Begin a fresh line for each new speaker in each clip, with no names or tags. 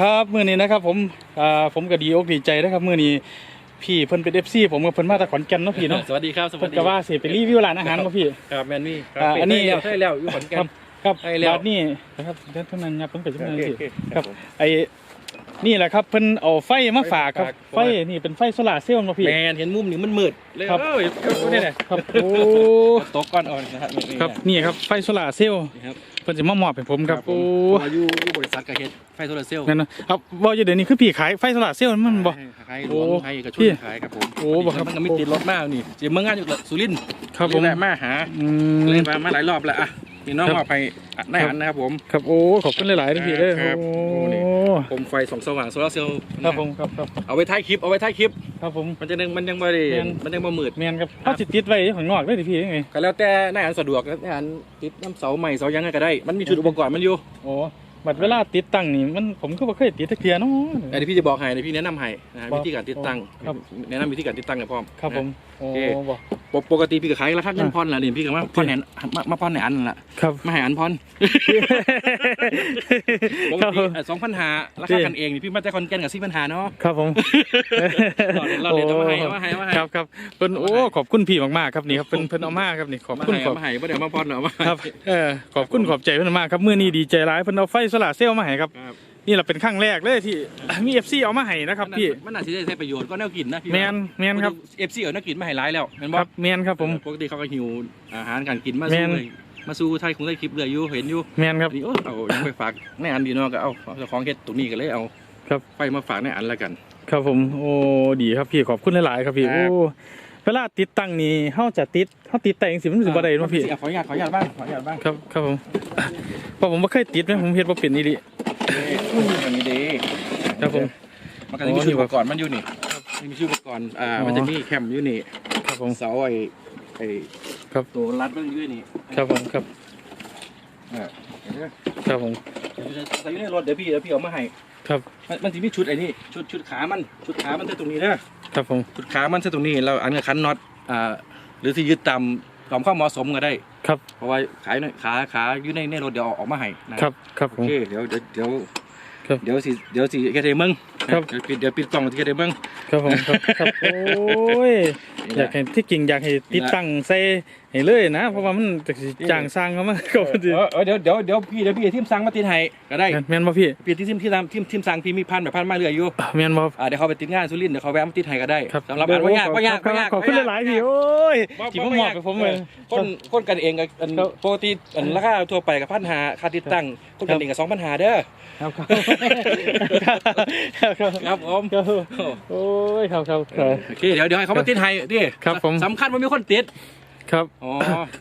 ครับมื้อนี้นะครับผมอ่าผมก็ดีอกดีใจนะครับมื้อนี้พี่เพิ่นเป็น FC ผมกับเพิ่นมาจากขอนแก่นเนาะพี่เนาะ
สวัสดีครับสวั
เพิ่
ส
น
ดี
ก็ว่าสิไปรีวิวร้านอาหารบ่พี่
ครับแมนมี่ครั
อ่า
บ
อันนี้
ใช่แล้วใช่แล้วอยู่ขอนแก่
ครั
น
บครับ
ให้แล้ว
ร้านนี้นะครับเดี๋ยวเท่านั้นครับเพิ่นก็จะมา
โอเค
สิ
โอเค
ครับ
ผม
ไอ้ นี่แหละครับเพิ่นเอาไฟมาฝากครับ
ไฟ
ไฟ
มาฝาก
นี่เป็นไฟโซลาร์เซลล์เนาะพี่
แมนเห็นมุมนี้มันมืดเลย
ครับ
เอ้ยเอาเนี่ยเนี่ย
ครับโอ้
ตกก้อนอ่อนนะครับนี่
ครับนี่ครับไฟโซลาร์เซลล์
นี่ครับ
เพิ่นจะมามอบให้ผมครับ
ผม
โอ้
เพราะว่าอยู่อยู่บริษัทกับเฮ็ดไฟโซลาร์เซลล์
งั้นนะครับว่าอยู่เดี๋ยวนี้คือพี่ขายไฟโซลาร์เซลล์มันบ่
ขายหลวง
โอ้
ขายเอกช
พี่
นขายครับผม
โอ้บ่ครับ
มันก็ไม่ติดรถมากนี่เจีเมืองงานอยู่สุรินทร์
ครับผม
เลยแวะมาหา
อื
เลย
ม
มามาหลายรอบแล้วอะ นี่น้อง
ครับ
มาไปอะนายอันนะครับผม
ครับโอ้ขอบคุณหลายๆนะพี่เด้อ
ครับ
โอ้
โอ้นี่ผมไฟส่องสว่างโซลาร์เซลล์
ครับผมครับครับ
เอาไว้ท้ายคลิปเอาไว้ท้ายคลิป
ครับผม
มันจะยังมันยังไม่ได้
แม่น
มันยังไม่มืด
แมนครับเขาสิติดไว้ข้างนอกได้ดิพี่ยังไง
ก็แล้วแต่นายอันสะดวกนายอันติดน้ำเสาใหม่เสายังไงก็ได้ มันมีชุดอุปกรณ์มันอยู่
โอ้ บัดเวลาติดตั้งนี่มันผมก็บ่เคยติดตะเกียเนาะ
ไอ้ที่พี่จะบอกให้เดี๋ยวพี่แนะนำให้นะฮะ
บอก
วิธีการติดตั้ง
ครับ
แนะนำวิธีการติดตั้งให้พร้อม
ครับผมโอ้
โอเค
บอก
ปกปกติพี่ก็ขายราคาเงินพรแหละนี่พี่ก็มาพรแหนมามาพรแหนอันนั่นแหละ
ครับ
มาให้อันพรปก
ครับ
ติสองพันหาราคากันเองนี่พี่มาแต่คอนแกนกับสี่พันหาเนาะ
ครับผม
เราเรียนเราเรียนเอามาให้เอามาให้เอามาให้
ครับครับเพิ่นโอ้ขอบคุณพี่มากๆครับนี่ครับเพิ่นเพิ่นเอามาครับนี่ขอบ
มา
คุณ
ให้
ขอบ
มาให้บ่เดี๋ยวมาพรเนาะมาให้
ครับ เออขอบคุณขอบใจเพิ่นมากครับมื้อนี้ดีใจหลายเพิ่นเอาไฟโซลาร์เซลล์มาให้ครับ
ครับ
นี่แหละเป็นครั้งแรกเลยที่ มี FC เอามาให้นะครับพี่
มันน่าจะได้ใช้ประโยชน์ก็แนวกินนะพี่
แมนแมนครับ
เอฟซีเอาแนวกินมาให้ร้ายแล้วแมน
ค
บอ
รับแมนครับผม
ปกติเขาก็หิวอาหารการกินมา
แม่
สู้
น
เลยมาสู้ไทยคงได้คลิปเรื่อยอยู่เห็นอยู่
แมนครับ
นี่โอ้เอายังไปฝากในอันดีเนาะก็เอาเอาเจ้าของเฮ็ดตรงนี้ก็เลยเอา
ครับ
ไฟมาฝากในอันละกัน
ครับผมโอ้ดีครับพี่ขอบคุณหลายๆครับพี่
ครับ
โอ้ เวลาติดตั้งนี่เฮาจะติดเฮาติดแต่งสิมันสิบ่ได้เนาะพี่
ขออนุญาตขออนุญาตบ้างขออนุญาตบ้าง
ครับครับผมเพราะผมบ่เคยติดนะผมเฮ็ดบ่เป็นนี่ดิ
อย่างนี้ดี
ครับผม
มันก็จะมีชุดอุปกรณ์มันอยู่นี่มีชุดอุปกรณ์อ่า
อ๋อ
มันจะมีแคมอยู่นี่
ครับผม
เสาไอ้ไอ้
ครับ
ตัวรัดมันอยู่นี่
ครับผมครับ
เออเห็นไหม
ครับผม
เดี๋ยวจะใส่อยู่ในรถเดี๋ยวพี่เดี๋ยวพี่เอามาให้
ครับ
มันมันจะมีชุดไอ้นี่ชุดชุดขามันชุดขามันจะตรงนี้นะ
ครับผม
ชุดขามันจะตรงนี้เราอันกับคันน็อตอ่าหรือที่ยึดตามความความเหมาะสมก็ได้
ครับ
เพราะว่าขายหน่อยขาขาอยู่ในในรถเดี๋ยวเอาออกมาให้นะครับ
ครับผ
โอ
ม
เคเดี๋ยวเดี๋ยวเดี๋ยว
ครับ
เดี๋ยวสิเดี๋ยวสิเกเรมึง
ครับ
เดี๋ยวปิดเดี๋ยวปิดกล่องที่เกเรมึง
ครับผมครับครับโอ้ยอยากให้ที่จริงอยากให้ติดตั้งใส่ให้เลยนะ เพราะว่ามันจะสิจ้างสร้างเขามาก็บ่ดี
เออเออเดี๋ยวเดี๋ยวเดี๋ยวพี่เดี๋ยวพี่ทีมสั่งมาติดให้ก็ได้
แม่นบ่พี่
พี่ที่ทีมที่ทำทีมทีมสั่งพี่มีพันแบบพันมาเรื่อยอยู่
แม่นบ่
อ่าเดี๋ยวเขาไปติดงานสุรินทร์เดี๋ยวเขาแวะมาติดให้ก็ได้
ครับ
สำหรับอันว่ายากว่ายาก
ครับ
ว่ายาก
ขอบคุณหลายๆพี่โอ้ย
บ่
ที่มาหมอบไปผมเลย
คนคนกันเองกับอัน
ครับ
ปกติอันราคาทั่วไปกับพันหาค่าติดตั้งคนกันเองกับสองพันหาเด้อ
ครับครับครับครับ
ครับผม
ครับโอ้ยครับครับครับ
โอเคเดี๋ยวเดี๋ยวให้เขามาติดให้ดิ
ครับผม
สำคัญว่ามีคนติด
ครับ
อ๋อ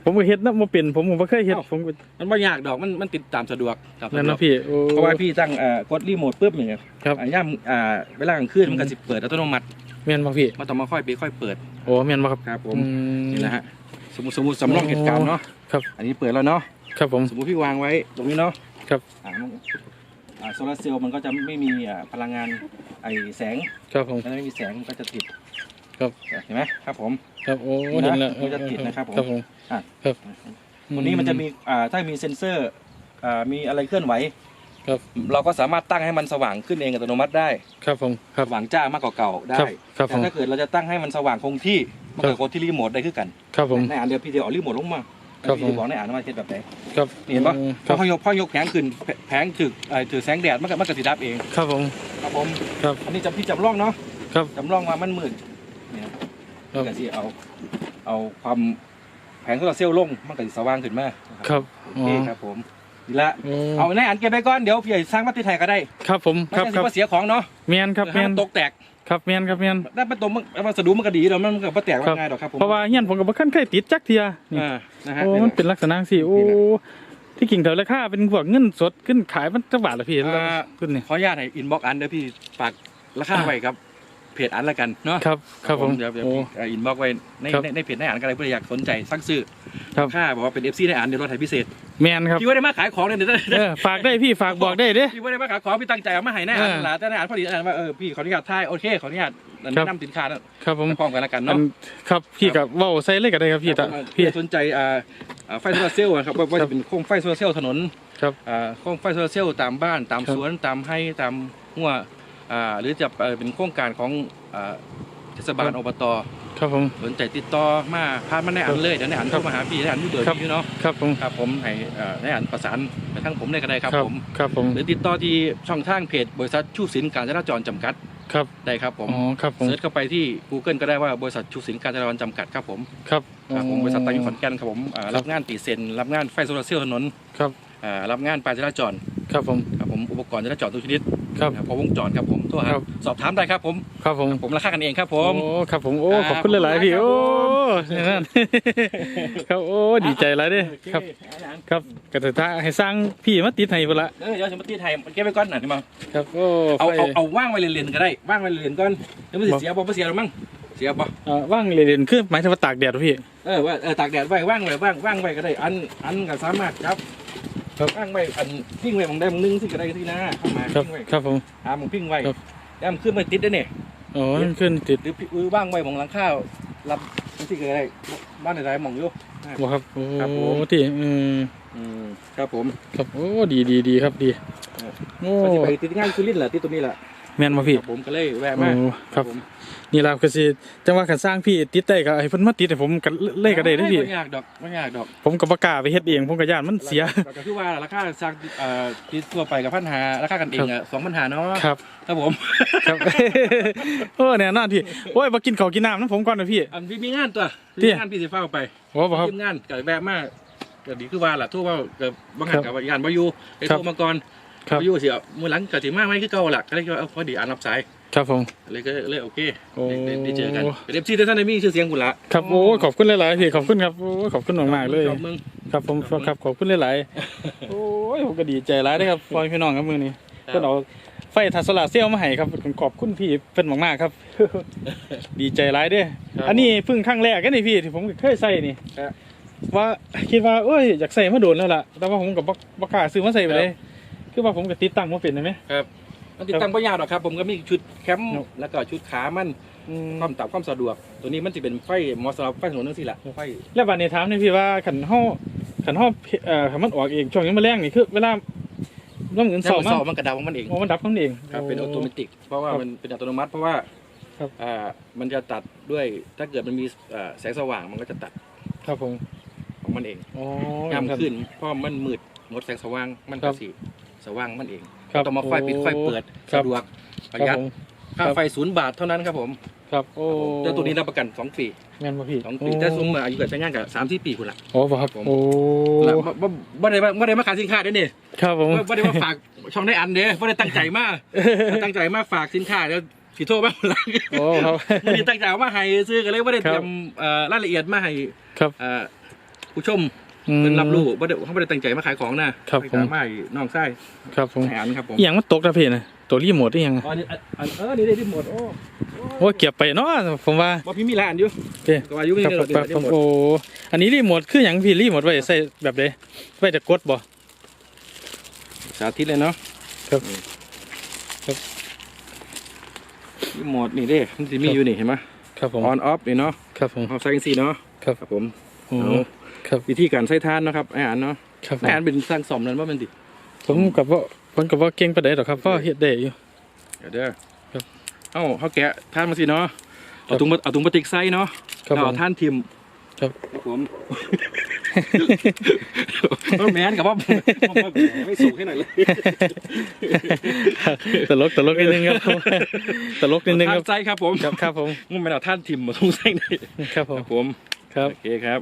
ผมก็เฮ็ดนะบ่เป็นผมผมบ่เคยเฮ็ด
เอ้า
ผมก็
มันไม่ยากดอกมันมันติดตามสะดวกตามสะ
นั่น
ดว
นะ
ก
พี่โอ้
เพราะว่าพี่ตั้งเอ่อกดรีโมทปุ๊บอย่างเงี้ย
ครับ
อ่าย่ามอ่าเวลากลางคืนมันก็สิเปิดอัตโนมัติ
แม่นบ่พี่
มันต้องมาค่อยปิดค่อยเปิด
โอ้แม่นบ่ครับ
ครับผม
อืม
นี่นะฮะสมมติสมมติสำรองเหตุการณ์เนาะ
ครับ
อันนี้เปิดแล้วเนาะ
ครับผม
สมมติพี่วางไว้ตรงนี้เนาะ
ครับ
อ่ามันอ่า โซลาร์เซลล์มันก็จะไม่มีอ่าพลังงานไอแสง
ครับผม
ถ้าไม่มีแสงมันก็จะติด
ครับ
เห็นไหมครับผม
ครับโอ้
นี่
เห็
นะ
นแล้ว
มันจะติดนะครับผม
ครับผม
อะ
ครับ
ตัวนี้มันจะมีอ่าถ้ามีเซ็นเซอร์อ่ามีอะไรเคลื่อนไหว
ครับ
เราก็สามารถตั้งให้มันสว่างขึ้นเองอัตโนมัติได้
ครับผมครับ
สว่างจ้ามากกว่าเก่าได้
ครับครับผ
แต่
ม
ถ้าเกิดเราจะตั้งให้มันสว่างคงที่มัน
ครั
ก็
บ
กดที่รีโมทได้คือกัน
ครับผม
ในอ่านเดียวพี่เดียวเอารีโมทลงมา
ครับ
พี่
ผม
จะบอกในอ่านว่าเฮ็ดแบบไหน
ครับ
นี่เห็นปะ
อืม
พ
ครั
อบพ่อยกพ่อยกแผงขึ้นแผแผงถือเอ่อถือแสงแดดมันก็มันก็สิดับเอง
ครับผม
ครับผม
ครับ
อันนี้จำพี่จำลองเนาะ
ครับ
จำลองว่ามันมืดเนี่ย
ครับ
ก็สิเอาเอาความแผงโซลาร์เซลล์ลงมันก็สิสว่างขึ้นมา
ครับ
โอเคครับผม นี่ละ
โอ้
เอาในอันเก็บไปก่อนเดี๋ยวพี่ใหญ่สร้างมาติดไทยก็ได้
ครับผม
ไม่
ครับ
ใช่
ค
สิ
รับ
ว่าเสียของเนาะ
แมนครับแม
ให้
น
มันตกแตก
ครับแมนครับแมน
ถ้ามันตกมันมันสะดุมันก็ดีเดี๋ยวมันก็บ่แตก
ครั
ว่า
บ
ง่ายดอกครับผม
เพราะว่าเฮียนผมก็บ่คันเคยติดจักเทียนี่
อ่านะฮะ
โอ้มันเป็นลักษณะสิโอ้ที่กิ่งแถวราคาเป็นพวกเงินสดขึ้นขายมันจักบาทละพี่
อ่า
ขึ้นนี่
ขออนุญาตให้อินบ็อกอันเดี๋ยวพี่ฝากราคาไว้ครับ เพจอันละกันเนาะ
ครับครับผม
เดี๋ยวเดี๋ยว
โอ้
พี่อินบ็อกไว้ใน
ครับ
ในในเพจในอ่านกันอะไรเพื่ออยากสนใจสั่งซื้อ
ครับ
ค่าบอกว่าเป็นเอฟซีในอ่านเดี๋ยวรถไทยพิเศษ
แมนครับ
พี่ว่าได้มาขายของเนี่ยเดี๋ยวได้
เออฝากได้พี่ฝากบอกได้เด้
พี่ว่าได้มาขายของพี่ตั้งใจเอามาให้ในอ่าน
เออ
นั่นแหละแต่ในอ่านพอดีอ่านว่าเออพี่ขออนุญาตถ่ายโอเคขออนุญาต
ครั
แนะ
บ
นำสินค้านั้น
ครับผม
พร้อมกันละกัน
อั
เนาะ
นครับพี่กับเว้าใส่เลยก็ได้ครับพี่ตา
ครับ
พี่
สนใจอ่าอ่าไฟโซลาร์เซลล์อะครับว่าว่า
ครับ
จะเป็นโคมไฟโซลาร์เซลล์ถนน
ครับ
อ่าโคมไฟโซลาร์เซลล์ตามบ้านตาม
ครับ
สวนตามไร่ตามหัวอ่า หรือจะเอ่อเป็นโครงการของอ่าเทศบาลอบต
ครับผม
สนใจติดต่อมาพาดมาในอันเลยเดี๋ยวในอัน
ครั
เข้า
บ
มาหาพี่ในอันมีเบอร์
ครับ
พี่อยู่เนาะ
ครับผม
ครับผมให้เอ่อในอันประสานไปทั้งผมได้ก็ได้ครับผม
ครับผม
หรือติดต่อที่ช่องทางเพจบริษัทชูสินการจราจรจำกัด
ครับ
ได้ครับผม
อ๋อครับผม
เสิร์ชเข้าไปที่ Google ก็ได้ว่าบริษัทชูสินการจราจรจำกัดครับผม
ครับ
ครับผมบริษัทตั้งอยู่ขอนแก่นครับผมอ่ารับงานตีเซ็นรับงานไฟโซลาร์เซลล์ถนน
ครับ
อ่ารับงานปลายจราจร
ครับผม
ครับผมอุปกรณ์จราจรทุกชนิด
ครับ
ครับพอวงจรครับผมตัวค
ครั
รับบสอบถามได้ครับผม
ครับผม
ผมราคากันเองครับผม
โอ้ ครับผม โอ้
ครับ
ขอบคุณหลายๆพี่
ขอบ
โอ้
คุณครับ
นั่นครับ โอ้ ดีใจหลายเด้ครับ ครับกระถ้าให้สร้างพี่มาติดให้พุ่นละ
เออเดี๋ยวฉันมาตีไทยเก็บไว้ก่อนหน่อยมา
ครับ โอ้
เอา
ไฟ
เอา เอาว่างไว้เรียนๆก็ได้ ว่างไว้เรียนๆก่อนเดี๋ยวมันสิเสียบ่บ่เสียหรอกมั้งเสียบ่
เอ่อว่างเรียนๆคือหมายถึงว่าตากแดดเหรอพี่
เออว่าเออตากแดดไว้ว่างไว้ว่างว่างไว้ก็ได้ อัน อันก็สามารถครับ
ครับ
ว่างไว้อันพิ้งไว้มองได้มองนึงสิก็ได้ที่หน้าเข้ามา
ครับ
พิ้งไว้
ครับผม
หามองพิ้งไว้
ครับ
แล้วมันขึ้นมาติดได้เนี่ย
โอ้มันขึ้นติด
หรือหรือว่างไว้มองหลังข้าวรับสิก็ได้บ้านไหนๆมองอยู่
บ่ครับโอ้
ครับผม
ที่อืม
อืมครับผม
ครับโอ้ดีดีดีครับดี
เออ
โอ้
ก็จะไปติดงานสุรินทร์แหละที่ตัวนี้แหละ
แม่นบ่พี่
ครับผมก็เลยแวะ
โอ้
มา
ครับ
ผม
นี่ล่ะก็สิจังว่าคันสร้างพี่ติดได้ก็ให้เพิ่นมาติดให้ผมกันเลยก็ได้เด้อพี่
ไม่ยากดอกไม่ยากดอก
ผมก็บ่กล้าไปเฮ็ดเองผมก็ย่านมันเสีย
แล้วก็คือว่าราคาซักเอ่อที่ทั่วไปกับพันหาราคากันเองอะสองพันหาเนาะ
ครับ
ครับผม
ครับ โอ้แน่นอนพี่โอ้ยมากินข้าวกินน้ำนะผมก่อนนะพี่
อันพี่มีงานตัว
เตี้
มี
ย
งานพี่สิฟ้าไป
โอ้บ่ครับ
ทีมงานกับแวะมาก็ดีคือว่าล่ะทั่วว่ากับบางงาน
ครั
กับบงานบายูไอ้
ครับ
โทรมาก่อน
ครับ
บายูสิเอามือหลังกับสิมาไม่คือเก่าล่ะก็เลยคิดว่าเอาพอดีอ่านรับสาย
ครับผม
เลยก็เลยโอเค
โอ้
ได้ได้ได้เจอกันเอฟซีท่านได้มีชื่อเสียงคุณละ
ครับโอ้ขอบคุณหลายๆพี่ขอบคุณครับโอ้ขอบคุณมากๆเลย
ขอบมึง
ครับผมครับขอบคุณหลายๆ โอ้ยผมก็ดีใจหลายเลยครับพ่อพี่น้องครับมือนี้
ครับ
เพิ่นเอาไฟทัศลาเซลล์มาให้ครับขอบคุณพี่เป็นมากๆครับ ดีใจหลายเด้อ
ครับ
อันนี้เพิ่งครั้งแรกกันนี่พี่ที่ผมเคยใส่นี่
ครับ
ว่าคิดว่าเอ้ยอยากใส่มาโดนแล้วล่ะแต่ว่าผมกับบักกล้าซื้อมาใส่ไปเลย คือว่าผมกับติดตั้งมาเป็นได้ไหม
ครับ มันติดตั้งปัญญางหรอกครับ ผมก็มีชุดแคมป์
ครับ
แล้วก็ชุดขามัน
อืม
ความตับความสะดวก ตัวนี้มันจะเป็นไฟเหมอสำหรับไฟถนนนั่นสิล่ะไฟ
แล้วบัดนี้ถามนี่พี่ว่าขันห่อขันห่อเอ่อขันมันออกเองช่วงนี้มาแรงนี่คือเวลาน้ำเงิน
แล้
ส
ว
อบ
มัน
มัน
สอบมันกระดับของมันเอง
อ๋อมันดับมันเอง
ครับเป็นออโตเมติกเพราะว่า
ครับ
มันเป็นอัตโนมัติเพราะว่า
ครับ
อ่ามันจะตัดด้วยถ้าเกิดมันมีเอ่อแสงสว่างมันก็จะตัด
ครับผม
ของมันเอง
อ๋อ
ยาม
ครับ
ขึ้นเพราะมันมืดงดแสงสว่างมัน
ครั
ก็
บ
สิสว่างมันเอง
ครับ
ต้องมาไฟปิดไฟเปิด
ครั
สะ
บ
ดวกประ
ค
หยั
รับ
ด
ผม
ค่า
ครับ
ไฟศูนย์บาทเท่านั้นครับผม
ครับโอ้
เจ้าตัวนี้รับประกันสองปี
แม่นป่ะพี่
สองปีแต่ซุ้มอายุการใช้งานกับสามที่ปีคุณละ
โอ้บ่ครับ
ผม
โอ้
แล้วบ่บ่บ่ได้มาบ่ได้มาขายสินค้าเด้อนี่
ครับผม
บ่บ่ได้มาฝากช่องได้อันเด้อบ่ได้ตั้งใจมาตั้งใจมาฝากสินค้าแล้วสิโทรมาหลัง
โอ้ครับ
ไม่ได้ตั้งใจเอามาให้ซื้อกันเลยบ่ได้เตรียมเอ่อรายละเอียดมาให้
ครับ
เอ่อผู้ชม
อืม
เป็นรับรู้บ่ได้เขาบ่ได้ตั้งใจมาขายของนะครับ
ผม
มาให้น้องชาย
ครับผม
ให้อันครับผม
อหย่างมันตกนะพี่นะตัวรีโมทอีหยัง
อ๋อนี่อันอันเออนี่ได้ที่หมดโอ้
โอ้เก็บไปเนาะผมว่า
บ่พี่มีหลายอันอยู่
โอเค
ก็อายุนี่
ครับ
เดี๋ยว
ครับ
เดี๋
ค
ยวหมด
รับโอ้อันนี้รีโมทคืออย่างพี่รีโมทไว้ใส่แบบใดไว้จะกดบ่
สาธิตเลยเนาะ
ครับครับ
รีโมทนี่เด้มันสิมีอยู่นี่เห็นไหม
ครับผม
ออนออฟนี่เนาะ
ครับผม
เอาใส่จังซี่เนาะ
ครับ
ครับผม
โอ้
เอา
ครับ
วิธีการใช้ทานเนาะครับไอ้อันเนาะ
ครับผม
ไอ้อันเป็นสร้างสมนั้นว่ามันดิ
ผมกับว่าผมกับว่าเก่งปานใดดอกครับเพราะเฮ็ดได้อยู่
เดี๋ยวเด้อ
ครับ
เอ้าเขาแกะทานมาสิเนาะ
ครั
เอา
บ
ถุงพลาเอาถุงพลาสติกใส่เนาะ
ครับ
แล้ว
ผ
เอา
ม
ท่านทิม
ครับ
ครับผมว่าแมนกับว่าไม่สูงให้หน่อยเลย
ตลกตลกนิดนึงครับตลกนิดนึงค
ท่า
รับ
นใส่ครับผม
ครับครับผม
มึงไม่เอาท่านทิมมาทุ่งใส่หน่อย
ครับผ
ค
ม
รับผม
ครับ
โอเคครับ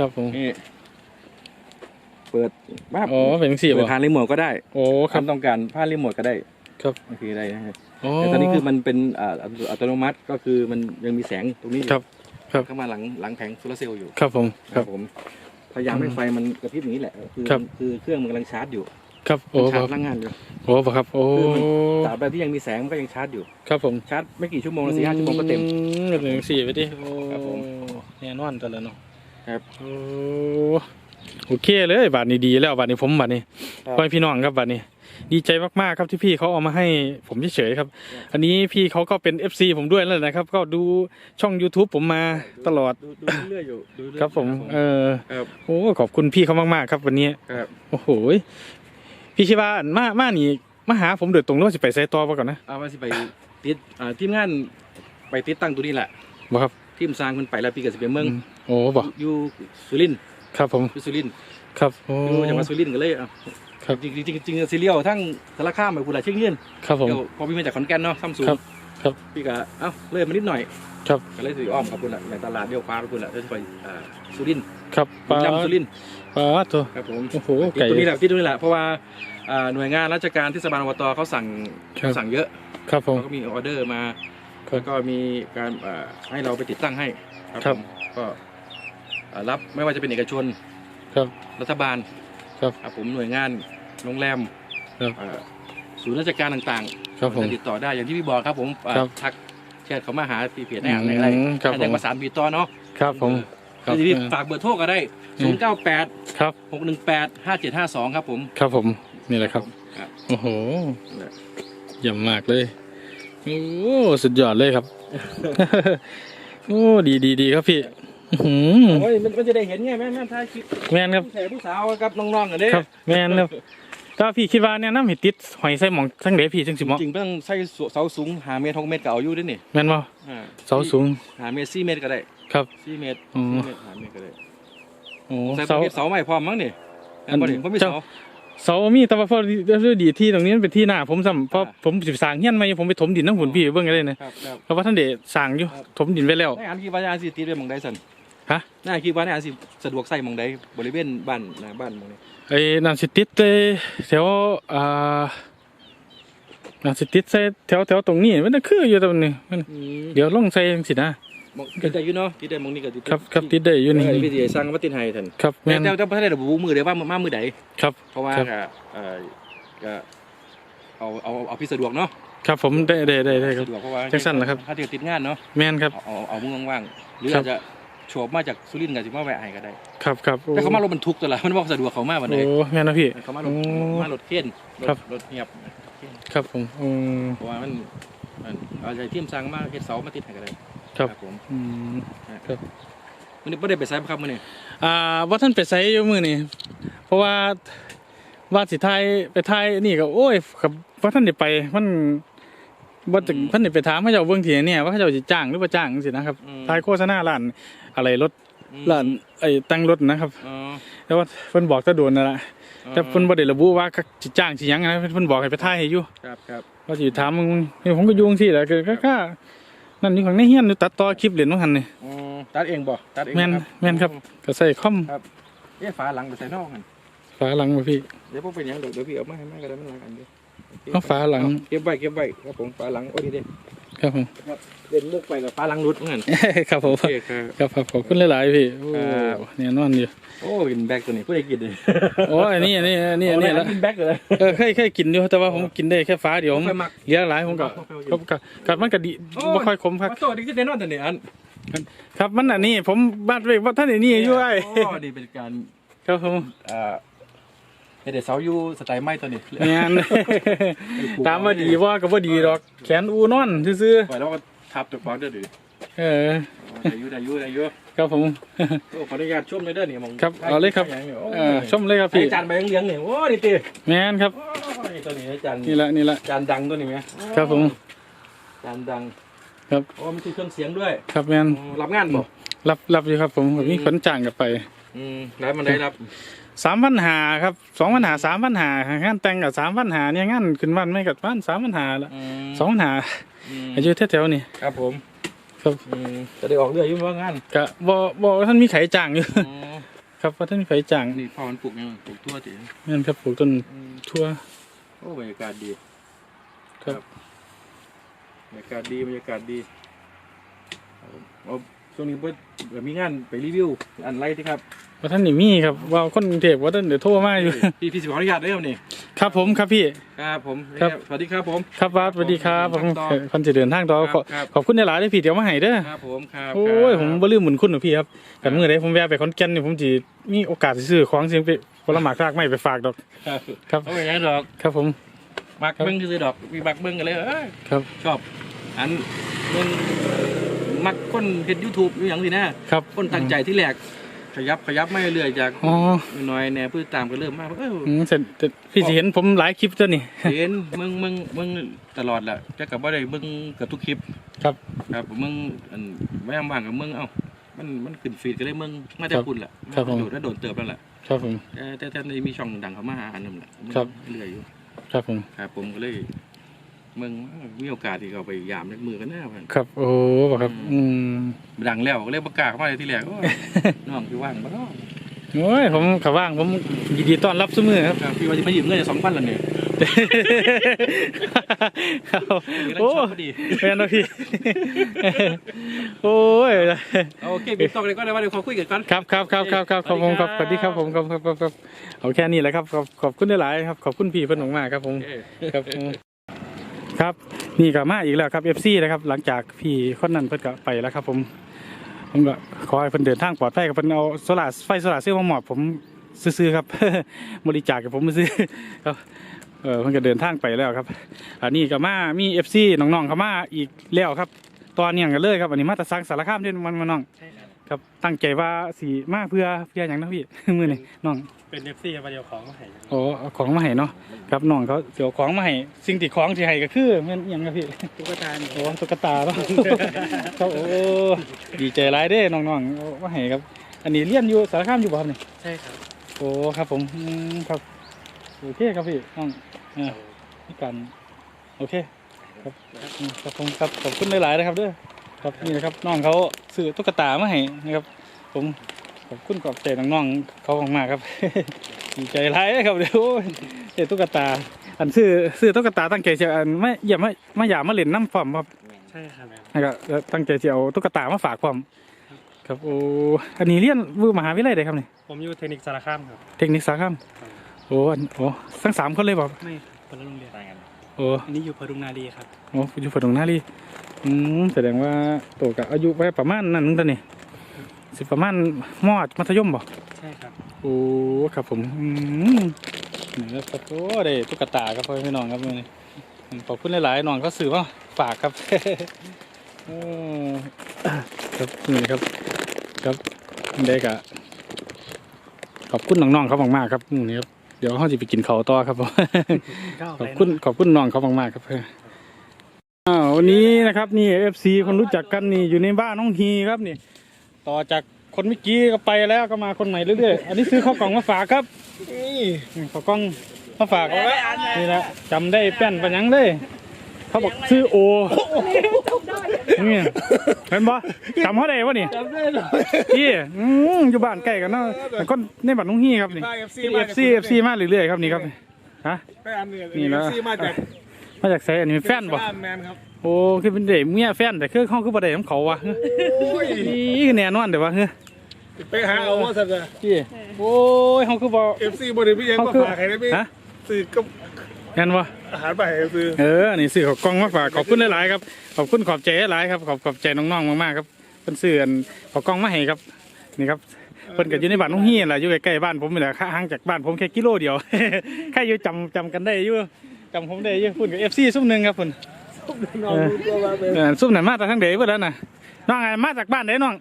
ครับผม
นี่เปิดบ้า
อ๋อ เป็นจังซี่
เปิ
บ่
ดผ่านรีโมทก็ได้
โอ้ค
ค
รั
รับบต้องการผ่านรีโมทก็ได้
ครับ
โอเคได้นะครับ
อ๋อ
แต่ตอนนี้คือมันเป็นอ่าอัตโนมัติก็คือมันยังมีแสงตรงนี้อยู่
ครับ ครับ
เข้ามาหลังหลังแผงโซลาร์เซลล์อยู่
ครับผมครับ
ผมพยายามให้ไฟมันกระพริบอย่างนี้แหละคือ
ครับ
คือเครื่องมันกำลังชาร์จอยู่
ครับ โอ้
มันชา
ค
ร์
รับ
จพลังงานอยู่
โอ้บ่ครับ โอ้
คือมันตราบใดที่ยังมีแสงมันก็ยังชาร์จอยู่
ครับผม
ชาร์จไม่กี่ชั่วโมงละสี่ห้าชั่วโมงก็เต็ม
อืเป็นจังซี่ไปดิ โอ้
ครับผม
แน่นอนแต่ละเนาะ
ครับ
โอ้โอเคเลยบาทนี้ดีแล้วบาทนี้ผมบาทนี้
ครับ
พ่อพี่น้องครับบาทนี้ ดีใจมากๆครับที่พี่เขาเอามาให้ผมเฉยๆครับ อันนี้พี่เขาก็เป็น FC ผมด้วยแล้วนะครับ ก็ดูช่อง YouTube ผมมาตลอด
ดูดูเรื่อยๆอยู่ดูเอยๆ
ครับผม เออ
ครับ
โอ้ขอบคุณพี่เขามากๆครับวันนี้
ครับ
โอ้โหยพี่ชิว่ามามานี่มาหาผมโดยตรงหรือว่าสิไปไซต์ต่อบ่ก่อนนะ
เอาว่าสิไปติดอ่าทีมงานไปติดตั้งตัวนี้แหละ
บ่ครับ
ทีมสร้างเพิ่นไปแล้วปีก็สิไปเมือง
อืมโอ้บ่
อยู่สุรินทร์
ครับผม
อยู่สุรินทร์
ครับโอ้
อยู่จังหวัดสุรินทร์ก็เลยอะ
ครับ
จริงๆจริงๆจริงๆสิเลี้ยวทั้งสารคามไปพุ่นละเชียงยืน
ครับผม
เดี๋ยวพอพี่มาจากขอนแก่นเนาะซ้ำสูง
ครับครับ
พี่ก็เอ้าเลยมานิดหน่อย
ครับ
ก็เลยสิอ้อมครับพุ่นละในตลาดเดียวฟ้าพุ่นละเดี๋ยวจะไปอ่าสุรินทร์
ครับ
บุ
ปลา
รีรัมย์สุรินทร์
ปลาตัว
ครับผม
โอ้โห
ที่
ไก่
ตรงนี้แหละที่ตรงนี้แหละเพราะว่าอ่าหน่วยงานราชการเทศบาลอบตเขาสั่ง
ครับ
สั่งเยอะ
ครับผม
เขาก็มีออเดอร์มา
ครับ
แล้วก็มีการอ่าให้เราไปติดตั้งให้
ครับ
ผมก็อ่ารับไม่ว่าจะเป็นเอกชน
ครับ
รัฐบาล
ครับ
ผมหน่วยงานโรงแรม
ครับ
อ่าศูนย์ราชการต่าง
ครับผม
จะติดต่อได้อย่างที่พี่บอกครับผมอ่า
ครับ
ทักแชทเขามาหาพี่เพจได้อะไรอะไร
อืมครับ
ให้
ผ
ได้
ม
ประสานพี่ต่อเนาะ
ครับผมค
เอ
รับ
อที่
เออ
ฝากเบอร์โทรก็ได้
อื
0
ม
9 8
ครับ
6 1 8 5 7 5 2ครับผม
ครับผมนี่แหละครับ
ครับ
โอ้โห
นั่นแหละ
เยี่ยมมากเลย โอ้สุดยอดเลยครับ โอ้ดีดีดีครับพี่อื้อหือ
โอ้ยมันมันจะได้เห็นไงแม่แม่ถ่ายคลิป
แมนครับ
ผู้ชายผู้สาวกับน้องๆกันเด้
ครับแมนครับถ้าพี่คิดว่าเนี่ยน้ำเห็ดติดหอยไส้หมองทั้งเดพี่จังสิเหมอ
จริงๆต้องใส่เสาสูงหาเมตรหกเมตรก็เอาอยู่ด้วยนี่
แมนบ่
อ่า
เสาสูง
หาเมตรสี่เมตรก็ได้
ครับ
สี่เมตร
อืม
สี่เมตรหาเมตรก็ได้
โอ้
ใส่
เสา
เสาเสาใหม่พร้อมมั้งนี่
อัน
บ่ได้บ่มี
เจ้า
เสา
เสามีแต่ว่าพอดีดีที่ตรงนี้มันเป็นที่หน้าผมซ้ำเพราะ
อ่า
ผมสิสร้างเฮียนใหม่ผมไปถมดินน้ำหุ่นพี่เบิ่งกันเลยนะครับ
ครับ
เพราะว่าท่านเดสร้างอยู่
ครับ
ถมดินไว้แล้ว
ในอันคิดว่าในอันสิติดไว้หมองใดสั่น
ฮะ
ในอันคิดว่าในอันสิสะดวกใส่หมองใดบริเวณบ้านหน้าบ้านหมองใด
ไอ้นั่นสิติดเลยแถวอ่านั่นสิติดใส่แถวแถวตรงนี้มันน่ะคืออยู่ตรงนี้มัน
อืม
เดี๋ยวลงใส่จังสินะ
ห มองติดได้อยู่เนาะติดได้หมองนี้ก็ติด
ครับครับติดได้อยู่นี่
เออพี่สิให้สร้างว่าติดให้ท่าน
ครับแม่
แต่
น
แต่แต่บ่ทันได้ระบุมือเด้ว่ามามือใด
ครับ
เพราะว่า
ครับ
ก็เอ่อก็เอาเอาเอาพี่สะดวกเนาะ
ครับผมได้ได้ได้ได้ครับ
สะดวกเพราะว่า
จังสั้นเหรอครับ
ถ้าเดี๋ยวติดงานเนาะ
แม่นครับ
เอาเอาเอามือว่างๆหรือ
ครั
อา
บ
จจะโฉบมาจากสุรินทร์กับสิมาแวะให้ก็ได้
ครับครับโอ้
แต่เขามารถบรรทุกตัวละมันบอกสะดวกเขามากวันไหน
โอ้แม่นนะพี่
เขามารถ
โอ้
มารถเข็นรถ
ครับ
รถเงียบ
ครับผมอืม
เพราะว่ามันมันเอาใจเทียมสั่งมาเฮ็ดเสามาติดให้ก็ได้
ครับ
ผม
อืม ครับ
มันไม่ได้ไปไซส์ครับมันนี่
อ่าว่าท่านไปไสอยู่มือนี่เพราะว่าว่าสิทายไปทายนี่ก็โอ้ยครับว่าท่านได้ไปมันว่าจะท่านได้ไปถามเขาเจ้าเบิ่งทีเนี่ยว่าเขาเจ้าสิจ้างหรือบ่จ้างจังซี่นะครับทายโฆษณาร้านอะไรรถร้านไอ้แต่งรถนะครับ
อ๋อ
แต่ว่าเพิ่นบอกแตะโดนนั่นล่ะแต่เพิ่นบ่ได้ระบุว่าสิจ้างสิหยังนะเพิ่นบอกให้ไปทายให้อยู่
ครับครับ
ว่าสิถามมึงนี่ผมก็อยุ่จั่งที่แหละคือก็ก็ นั่นนี่ของในเฮียนอยู่ตัดต่อคลิปเหรียญว่าหั่นนี่
อืมตัดเองบ่ตัดเอง
แม่น
บ่
แม่นครับก็ใส่คอม
เอ๊ะฝาหลังไปใส่นอกกัน
ฝาหลังบ่พี่
เดี๋ยวพวกเป็นหยังเดี๋ยวเดี๋ยวพี่เอามาให้มาก็ได้มันหลังอันเดียว
เอาฝาหลัง
เก็บไว้เก็บไว้ครับผมฝาหลังโอ้ยเด้
ครับผม
เล่นมุกไปกับฝาหลังรุดเหมือนกัน
ครับผม
โอเคครับ
ครับครับขอบคุณหลายๆพี่โอ้
ครับ
เนี่ยนอนอยู่
โอ้กินแบกตัวนี้ผู้ใดกินเลย
โอ้อันนี้อันนี้อันนี้อันนี้ละ
กินแบกเลย
เออเคยเคยกินอยู่แต่ว่าผมกินได้แค่ฟ้าเดียวผม
ค่อยมัก
เลี้ยงหลายผมก็
ค่อยๆกิน
ครับกัดมันก็ดีบ่ค่อยขมครับ
มาโตดีขึ้นแน่นอนแต่เนี่ยอัน
ครับมันอันนี้ผมบ้านไว้ว่าท่านไอ้นี่อยู่ไอ้
โอ้นี่เป็นการ
ครับผม
เอ่อ เฮ็ดให้เสาอยู่สไตล์ไม้ตัวนี้
งานตามว่าดีว่าก็บ่ดีดอก แขนอูนอนซื่อ
ปล่อยแล้วก็ทับตัวฟองเด้อดิ
ๆเออ
ได้อยู่ได้อยู่ได้อยู่
ครับผม
โอ้ขออนุญาตชมเลยเด้อนี่มอง
ครับเอาเลยครับ
โอ้
เออชมเลยครับพี่
จานใบเหลืองๆนี่โอ้นี่ติ
แมนครับ
โอ้นี่ตัวนี้จาน
นี่ละนี่ละ
จานดังตัวนี้ไหม
ครับผม
จานดัง
ครับ
โอ้มันคือเครื่องเสียงด้วย
ครับแมน
โอ้รับงานบ่
รับรับอยู่ครับผมมีขนจ่างกลับไป
อืมแล้วมันได้รับ
สามพันหาครับสองพันหาสามพันหางานแต่งกับสามพันหาเนี่ยงานขึ้นวันไม่กับบ้านสามพันหาละ
ม
สองพันหา
ม
อายุแถวๆนี่
ครับผม
ครับ
อืมจะได้ออกเรืออยู่ว่างาน
กะบ่บ่ว่าท่านมีไขจ่างอยู่
อ๋อ
ครับว่าท่านมีไขจ่าง
นี่พ่อมันปลูกยังปลูกทั่วติ
แม่นครับปลูกต้นทั่ว
โอ้บรรยากาศดี
ครับ
บรรยากาศดีบรรยากาศดีครับผมเอาช่วงนี้เพิ่นเดี๋ยวมีงานไปรีวิวอันไรที่ครับ
ว่าท่านนี่มีครับว่าคนกรุงเทพว่าท่านเดี๋ยวโทรมาอยู่
พี่พี่สิขออนุญาตได้ครับนี่
ครับผมครับพี่
ครับผม
ครับ
สวัสดีครับผม
ครับวัดสวัสดีครับผม
ต่อ
พันจะเดินทางต่อ
ครับ
ขอ
ครับ
ขอบคุณในหลายๆได้พี่เดี๋ยวมาให้เด้อ
ครับผมครับ
โอ้ย
ครับ
ผมบ่ลืมหมุนคุณหรอกพี่ครับกันเมื่อใดผมแวะไปขอนแก่นนี่ผมสิมีโอกาสสิซื้อของเสียงไปผลไม้รากไม้ไปฝากดอก
ครับ
ครับ
เอาไปยังดอก
ครับผม
มัก
ครับ
เบิ้งคือดอกมีมักเบิ้งกันเลยเอ้ย
ครับ
ชอบอันเบิ้งมักคนเห็นยูทูบอยู่อย่างสินะครับคนตั้งใจที่แรก ขยับขยับไม่เรื่อยจาก
อ๋อ
น้อยแหน่พื้นตามก็เริ่มมากเออ
อืมเสร็จแต่พี่สิเห็นผมหลายคลิปเจ้านี่
เห็นมึงมึงมึงตลอดแหละจะกับว่าได้มึงเกือบทุกคลิป
ครับ
ครับมึงอันไม่ยามว่างกับมึงเอ้ามันมันขึ้นฟีดก็เลยมึงมาแต่คุณแหละ
ครับผม
โดดแล้วโดดเติบแล้วแหละ
ครับผม
แต่แต่แต่ในมีช่องดังเขามาหาอันนึงแหละ
ครับ
เรื่อยอยู่
ครับผม
ครับผมก็เลย มึงมีโอกาสที่เขาไปยามในมือกันแน่พัน
ครับ โอ้บอกครับ อืม
ดังแล้วก็เลยประกล้าศเข้ามาเลยที่แรกโอ้ยน้องคือว่างบ้านาะ
โอ้ยผมขับว่างผมยินดีต้อนรับเสมอครับ
ครับพี่ว่าจะมาหยิบเงินสองพันละเนี่ย
ครับ
กำลัง
โอ้
ชอบพอดี
แม่นบ่พี่โอ้ย
โอเคบิ๊กต้องเลยก็ได้ว่าเดี๋ยวขอคุยกันก่อน
ครับครับครับครับครับขอบคุณครับสวัสดีครับผมครับครับครับครับเอาแค่นี้แหละครับขอบขอบคุณหลายๆครับขอบคุณพี่เพิ่นมากๆครับผม
โอเค
ครับผม ครับนี่ก็มาอีกแล้วครับ FC นะครับหลังจากพี่คนนั้นเพิ่นก็ไปแล้วครับ ผมผมก็ขอให้เพิ่นเดินทางปลอดภัยกับเพิ่นเอาโซลาไฟโซลาเซลล์มาหมอบผมซื้อครับบริจาคกับผมมาซื้อครับเออเพิ่นก็เดินทางไปแล้วครับ อันนี้ก็มามี FC น้องๆเขามาอีกแล้วครับ ตอนนี้กันเลยครับอันนี้มาตะสังสารคามเด้มันมาน้อง
ใช่ครับ
ครับตั้งใจว่าสีมาเพื่อเพื่ออย่างนะพี่ มือนี่น้อง
เป็นเอฟซีมาเดียวของมาให้ครับ
โอ้เอาของมาให้เนาะครับน้องเขาเดี๋ยวของมาให้สิ่งที่ของที่ให้ก็คือแมันอิหยังครับพี่
ตุ๊กตา
โอ้ตุ๊กตาเนาะ ครับโอ้ดีใจร้ายเด้น้องๆเอามาให้ครับ อันนี้เรียนอยู่สารคามอยู่บ่ครับนี่
ใช่ครับ
โอ้ครับผมอืมครับโอเคครับพี่น้องอ่านี่กันโอเค ครับ อืมครับผมครับขอบคุณหลายๆนะครับเด้อ ครับนี่นะครับน้องเขาซื้อตุ๊กตามาให้นะครับ ผมขอบคุณขอบใจน้องๆเขามากๆครับดีใจร้ายเลยครับเดี๋ยวโอ้ยเจ้ตุ๊กตา อันซื้อซื้อตุ๊กตาตั้งใจจะอันไม่อย่ามามาอย่ามาเล่นน้ำฟอมครับ
ใช่ครับ
นะครับแล้วตั้งใจจะเอาตุ๊กตามาฝากความครับโอ้อันนี้เรียนวูมหาวิทยาลัยใดครับนี่
ผมอยู่เทคนิคสารคามครับ
เทคนิคสาขาโอ้อันโอ้ทั้งสามคนเลยบอก
ไม่คนละโรงเรียน
โอ้
อันนี้อยู่พดุงนาดีครับ
โอ้อยู่ฝดงหน้าลี อืมแสดงว่าโตกับอายุไว้ประมาณนั้นตอนนี้สิประมาณมอดมัธยมบ่
ใช่ครับ
โอ้ครับผมอืมนี่แล้วครับโอ้ได้ตุ๊กตาครับพ่อพี่น้องครับมื้อนี้อืมขอบคุณหลายๆน้องเขาซื้อมาฝากครับเออครับนี่ครับ ครับได้กะขอบคุณน้องๆเขามากๆครับนี่ครับเดี๋ยวเขาจะไปกินข้าวต่อครับผม
ก็
ขอบคุณขอบคุณน้องเขามากๆครับอ้าววันนี้นะครับนี่เอฟซีคนรู้จักกันนี่อยู่ในบ้านน้องฮีครับนี่ ต่อจากคนเมื่อกี้ก็ไปแล้วก็มาคนใหม่เรื่อยๆอันนี้ซื้อข้าวกล่องมาฝากครับนี่ข้าวกล่องมาฝากนี่แหละจำได้แป้นปัญญังเลยเขาบอกซื้อโอนี่เห็นปะจำเขาได้ปะนี่
จำได้เลย
พี่อืมอยู่บ้านใกล้กันเนาะแต่ก็ในบ้านน้องฮีครับนี่
เอฟซี
เอฟซีเอฟซีมาเรื่อยๆครับนี่ครับฮะ
ไปอันหนึ่ง
นี่นะ
เอฟซี มาจาก
มาจากไสอันนี้เป็นแฟนบ่
แมนครับ
โอ้คือเป็นเด็กเมียแฟนแต่คือเขาคือบ่ได้ของเขาวะเฮ้ย
โอ้ย
นี่คือแน่นอนเดี๋ยววะเฮ้ย
ไปหาเอาว่าสัก
พี่โอ้ยเขาคือบ่
เอฟซีบริพี่ยัง
เขา
มา
คือ
ฝากใครได้พี่
ฮะ
สื่อกับ
งั้นวะ
อาหารไปเอฟซี
เออนี่ซื้อของกล้องมาฝากขอบคุณหลายๆครับขอบคุณขอบใจหลายๆครับขอบขอบใจน้องๆมากๆครับเพิ่นซื้ออันของกล้องมาให้ครับนี่ครับเพิ่นก็อยู่ในบ้านน้องฮี่แหละอยู่ใกล้ๆบ้านผมนี่แหละห่างจากบ้านผมแค่กิโลเดียวใครอยู่จำจำกันได้อยู่ จำผมได้อยู่พุ่นกับ FC ซุ่มหนึงครับพุ่น
น้องรู้ตัวว่าเป็น
เออซุ่มนั่นมาจากทางเด๋เบิดแล้วน่ะน้องไงมาจากบ้านไหนน้อง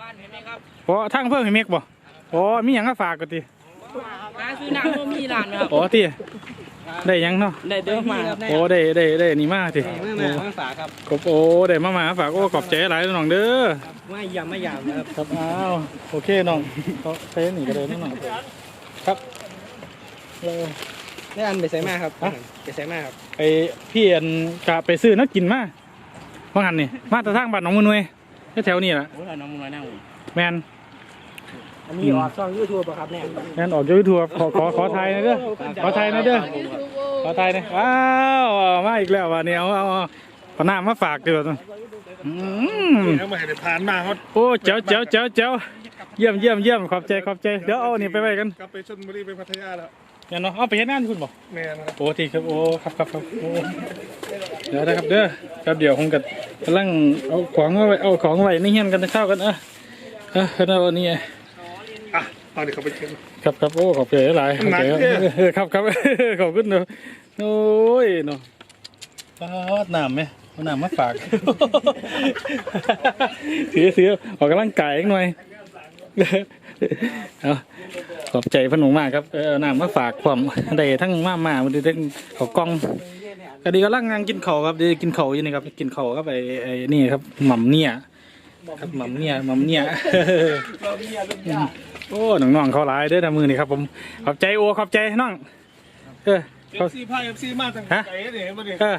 บ้านเห็นไหมครับ
โอ้ทางเพิ่มให้เมกบ่โอ้มีหยังมาฝากก็ติ
หาซื้อน้ำก็มีร้านครับ
โอ้ติได้หยังเนาะ
ได้เดิมมาครับ
โอ้ได้ได้ได้นี่มาติ
เมื่อมาฝากครับ
กบโอ้ได้มามาฝากโอ้ขอบใจหลายน้องเด้อ
ไม่ยำไม่ยำครับ
ครับอ้าวโอเคน้องเขาใช้นี่ก็ได้น้องครับเออ
ได้อันไปใส่มาครับไปใส่มาครับ
ไอพี่อันกะไปซื้อนักกินมาว่างันนี่มาแต่ทางบ้านหนองมือหน่วยแถวๆนี้ล่ะ
โอ้ยน้องมึงน้อยนั่ง
แมน
อันนี้ออกช่องยูทูบครับเนี่ย
แมนออกยูทูบขอขอขอไทยหนะเด้อขอไทยหนะเด้อขอไทยหนะว้าวมาอีกแล้วว่ะเนี่ยเอาเอาเอาขอหน้ามาฝากเดี๋ยวอืม
เขามาเห็นผ่านมาเขา
โอ้เจ๋วเจ๋วเจ๋วเจ๋วเยี่ยมเยี่ยมเยี่ยมขอบใจขอบใจเดี๋ยวเอาอันนี่ไปไว้กัน
กลับไปชลบุรีไปพัทยาแล้ว
เนี่ยเนาะเอาไปเฮ็ดงานคุณบอก
แมนครับ
โอ้ทีครับโอ้ครับครับครับโอ้เดี๋ยวนะครับเด้อครับเดี๋ยวคงกับกำลังเอาของมาไว้เอาของไว้ในเฮียนกันจะเข้ากันเอะเออเอาอันนี้
อะตอนนี้เขาไปเชิญ
ครับครับโอ้ขอบใจหลายขอบใจ
หนักเนี่ย
เออครับครับขอบคุณเนาะโอ้ยเนาะปาดน้ำไหมเอาน้ำมาฝากถือถือออกกำลังกายอีกหน่อย เอาขอบใจพนมมากครับเออเอาน้ำมาฝากความได้ทั้งมามาวันนี้ทั้งเขาวกล้องก็ดีก็ร่างงานกินเขาวครับเดียวกินเขาวอยู่นี่ครับ กินเขาวครับไอ้ไอ้นี่ครับหม่ำเนี่ยครับหม่ำเนี่ยหม่ำเนี่ยโอ้น้องๆเขาหลายเด้อนะมือนี่ครับ ผมขอบใจโอขอบใจน้องเออ
เอ
เขา
ฟซีพาเอฟซีมาตั้ง
ฮะ
ใจเนี่ยมาดิ
เออ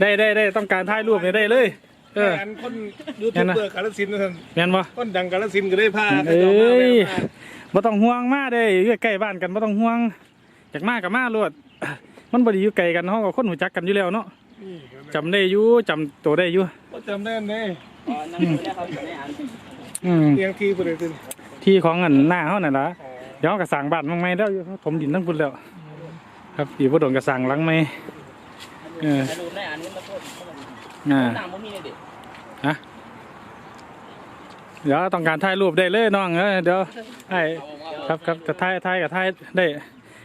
ได้ได้ได้ต้องการถ่ายรูปเนี่ยได้เลย เออ
อันคนยูทูบเบอร์กาลสินธุ์นะท่าน
แม่นบ่
คนดังกาลสินธุ์ก็ได้พา
เอ้ยบ่ต้องห่วงมาเด้อยู่ใกล้บ้านกันบ่ต้องห่วงอยากมากับมาโลด มันบ่ได้อยู่ไกลกันเฮาก็คนรู้จักกันอยู่แล้วเนาะจำได้อยู่จำตัวได้อยู่
ก็จำได้แน่
อ๋อนั่งอยู่ได้ครับอยู่ในอัน
อืม
เลี้ยงทีประเดี๋ยว
ที่ของอันหน้าเฮานั่นล่ะเดี๋ยวเราก็สร้างบ้านมาใหม่แล้วอยู่ถมดินทั้งพุ่นแล้ว ครับอีกบ่โดนก็สร้างหลังใหม่ เออ
แต่ดูในอันนี้มาโทษ
อ่า
น้ำมันมีเลยเด็ก
ฮะเดี๋ยวต้องการถ่ายรูปได้เลยน้องเอ้ยเดี๋ยวไอ้ครับครับจะถ่ายถ่ายกับถ่ายได้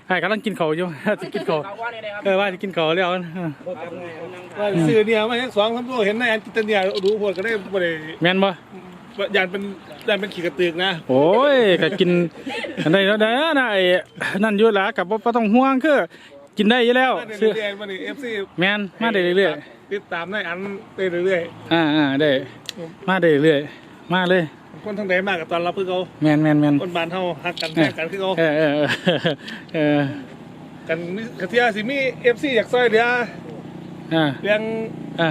ไอ้กำลังกินข้าวอยู่ จะกินข้าว
เอาว่าได้เลยครับ
เออว่าจะกินข้าวแล้วเออ
บ่จำไงเอานั่ง
ว่าซื้อเนี่ยมาให้สองสามตัวเห็นในอันจิตเนี่ยดูพวดก็ได้บ่ได้
แม่นบ่
ยานเป็นยานเป็นขี่กระตือกนะ
โอ้ยก็กินอันได้แล้วนะนะไอ้นั่นอยู่ละกับบ่ต้องห่วงคือ กินได้อยู่แล้ว
มา
ซื้อ
เรื่อยๆมาดิเอฟซี
แม่นมาได้เรื่อย
ติดตามในอันไปเรื่อย
ๆอ่าอ่าได้ มาได้เรื่อยๆมาเลย
ๆคนทั้งใดมากกับตอนรับเพื่อเขา
แม่นแม่นแม่น
คนบ้านเฮาฮักกันแท้กันคือเขา
เออเออเออเออ
กันกระเทียสิมีเอฟซีอยากซอยเดีย
อ่า
เลี้ยง
อ่า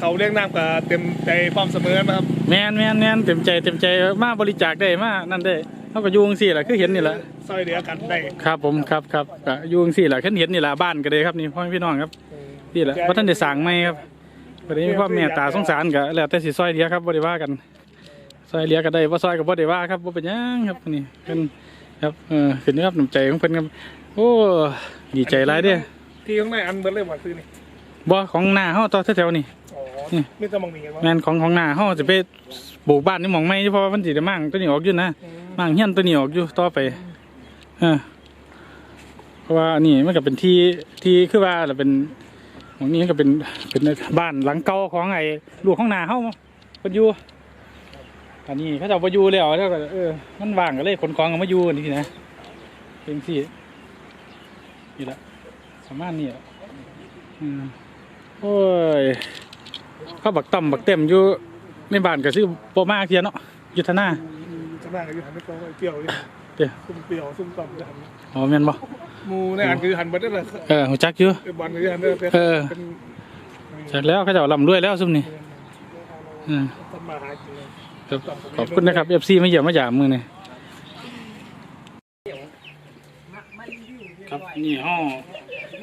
เขาเลี้ยงน้ำกับเต็มใจพร้อมเสมอนะครับ
แม่นแม่นแม่นเต็มใจเต็มใจมาบริจาคได้มานั่นได้เขาก็อยุ่จั่งสี่แหละคือเห็นนี่แหละ
ซอยเดียกันได้
ครับผมครับครับก็อยุ่จั่งสี่แหละคือเห็นนี่แหละบ้านก็เลยครับนี่พ่อแม่พี่น้องครับ นี่แหละเพราะท่านได้สั่งไม่ครับประเด็นความเมตตาสงสารก็แล้วแต่สิซอยเดียครับบ่ได้ว่ากันซอยเดียก็ได้บ่ซอยก็บ่ได้ว่าครับบ่เป็นหยังครับนี่เป็นครับเออขึ้นอยู่กับน้ำใจของเพิ่นครับโอ้ดีใจหลายเด้อ
ที่ข้างในอันเบิร์เลยหมดซื้อนี่
บ่ของหน้าเฮาต่อแถวๆนี่
อ๋อ
นี่
มีแตะมองมีกันวะ
แม่นของของหน้าเฮาจะไปปลูกบ้านนี่หม่องใหม่เพราะว่ามันสิได้มั่งตัวนี้ออกอยู่นะมั่งเฮียนตัวนี้ออกอยู่ต่อไปเออเพราะว่าอันนี้มันก็เป็นที่ที่คือว่าเราเป็น ตรงนี้ก็เป็นเป็นบ้านหลังเก่าของไอ้ลูกของนาเฮาเพิ่นอยู่อันนี้เขาจะไปอยู่แล้วแล้วก็เออมันว่างก็เลยขนของมาอยู่นี่นะเป็นที่นี่แหละประมาณนี้แหละอืมโอ้ยเขาบักต่ำบักเต็มอยู่ในบ้านก็ซื้อโปมาเทียเนาะยุทธนา
ข้างหน้าก็อยู่หันไปกองเปรี้ยวอยู่
เดี๋ยว
ซุ่มเปรี้ยวซุ่มต่ำอยู่หัน
อ๋อแม่นบ่
หมูในอันคือหันเบิร์ดเลย
เออหูจักอยู่
เป็นบอลคือหันเบิร์ดเป็น
เออ
เป็น
จักแล้วเขาเจะลำด้วยแล้วซุ่มนี่อืม
ทำมาหากินเลย
ครับขอบคุณนะครับเอฟซีมาเยี่ยมมาหยามมือนี่ครับนี่ห้อ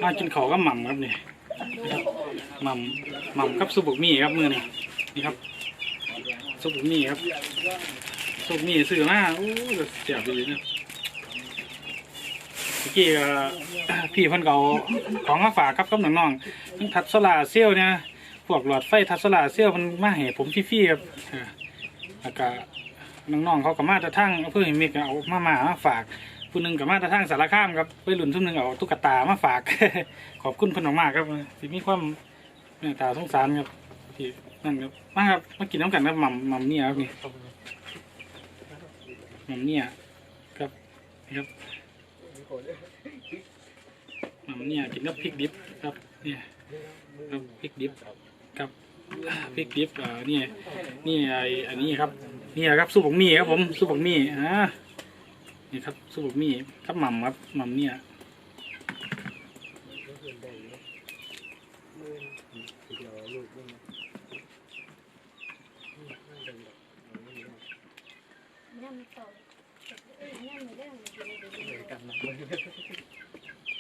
มากินข้าวกับหม่ำครับนี่นะครับหม่ำหม่ำกับซุปบุกมี่ครับมือนี่นี่ครับซุปบุกมี่ครับ ซุปมี่ซื้อมาโอ้เสียบดีนะเมื่อกี้พี่เพิ่นก็เอาของมาฝากครับกับน้องๆทั้งทัดโซลาเซลล์เนี่ยพวกหลอดไฟทัดโซลาเซลล์มันมาให้ผมฟรีๆครับออแล้วก็น้องๆเขาก็มาแตะทั้งเพื่อหิมิกเอามามาฝากผู้หนึ่งก็มาตะทั้งสารคามครับไปหลุนทุ่มหนึ่งเอาตุ๊กตามาฝาก ขอบคุณเพิ่นมากครับที่มีความเมตตาสงสารครับที่นั่นครับมาครับมากินน้ำกันครับหม่ำหม่ำเนี่ยครับนี่ หม่ำเนี่ยครับนี่ครับหม่ำเนี่ยกินกับพริกดิบครับเนี่ยครับพริกดิบครับพริกดิบอ่านี่นี่ไออันนี้ครับนี่ครับซุปบกหมี่ครับผมซุปบกหมี่อ่านี่ครับซุปบกหมี่ครับหม่ำครับหม่ำเนี่ย
ย่ำต่อย่ำไม่ได้ไม่ได้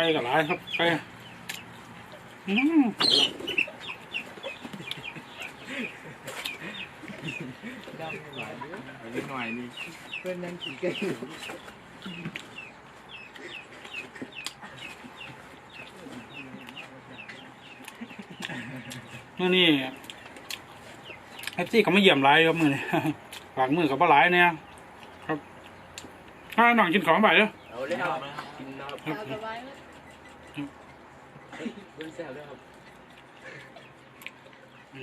ไก่กับหลายครับไก่อืม
ดำหวาน
เอานิดหน่อยนี่
เพื่อนนั่งกินกันอยู่
มื่อนี้แท็กซี่เขาไม่เยี่ยมไรครับมือนี่ฝากมือกับปลาไหลเนี่ยครับถ้าหน่องกินของไปเด้อ
เอาเลยครับกินนะครับ
เอาไปไว้ว่า
เพื่อนแซ่บด้วยครับ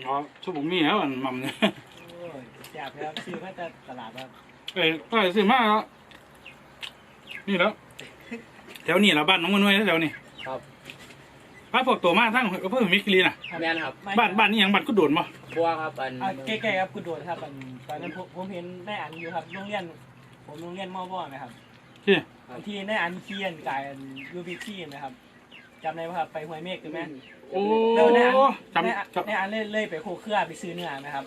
อ๋อชุบบุกมี่แล้วอันมัมเนี่ย
โอ้ยแซ่บครับซื้อมาจากตลาดครับ
เอ้ยก็ซื้อมาแล้วนี่แล้วแถวนี้ละบ้านน้องมันไว้แถวนี้
ครับ
บ้านพวกตัวมาทั้งก็เพิ่มมิกลีน่ะ
แม่นครับ
บ้านบ้านนี่ยังบ้านกุดโดนบ่
บัวครับอัน
อ่าใกล้ๆครับกุดโดดครับอันตอนนั้นผมผมเห็นนายอันอยู่ครับโรงเรียน ผมโรงเรียนมอบ่อนะครับ
ที่
ที่นายอันเคียนกายยูบีซีนะครับ จำได้ไหมครับไปห้วยเมฆใช่ไหม
โอ้
แล้วนายอัน
จำ
นายอัน
จำ
นายอันเล่ยเล่ยไปโคเครือไปซื้อเนื้อนะครับ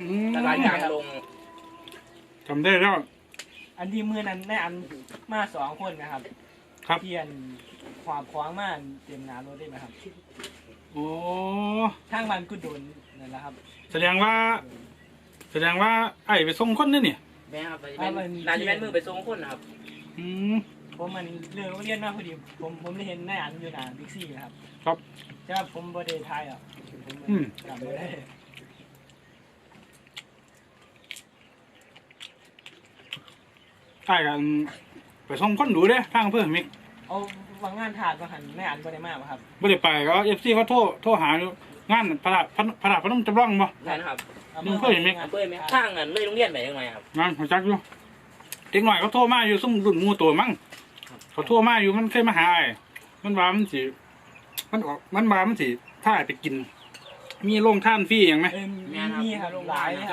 อืม
ตลาดกลางลง
จำได้แล้ว
อันที่มือนั้นนายอันมาสองคนนะครับ
ครับ
เทียนความคว้างมาเตรียมงานรถได้ไหมครับ
โอ้
ทางบ้านกุดโดนนั่นแหละครับ
แสดงว่า แสดงว่า ไอ้ไปส่งคนนี่นี่
แม่ครับน่าจะเป็นมือไปส่งคนนะครับ
อืม
ผมมันเรื่องโรงเรียนมาพอดี ผมผมได้เห็นนายอันอยู่หน้าบิ๊กซีครับ
ครับ
แต่ว่าผมบ่ได้ทายอะผม
อืม
จำไม่ได้
ไอ้กันไปส่งคนดูเด้ทางเพิ่มมิก
เอาวางงานถาดมาหันแม่อันบ่ได้มากครับ
ไม่ได้ไปก็เอฟซีเขาโทรโทรหาอยู่งานพระราชพระราชพนมจำลองบ่
ใช่นะครับ
อา
มึงเคยเห็นไหม
เพื่อนไหมข้างกันเลยโรงเรียนไปยังไงครับ
งานหัวจักอยู่เด็กหน่อยเขาโทรมาอยู่ซุ่มรุ่นหมูตัวมั้ง เขาโทรมาอยู่มันเคยมาหาไอ้มันว่ามันสิมันออกมันว่ามันสิถ้าไอ้ไปกิน มีโรงท่านฟรีอย่างไหม
เออมีมีครับหลาย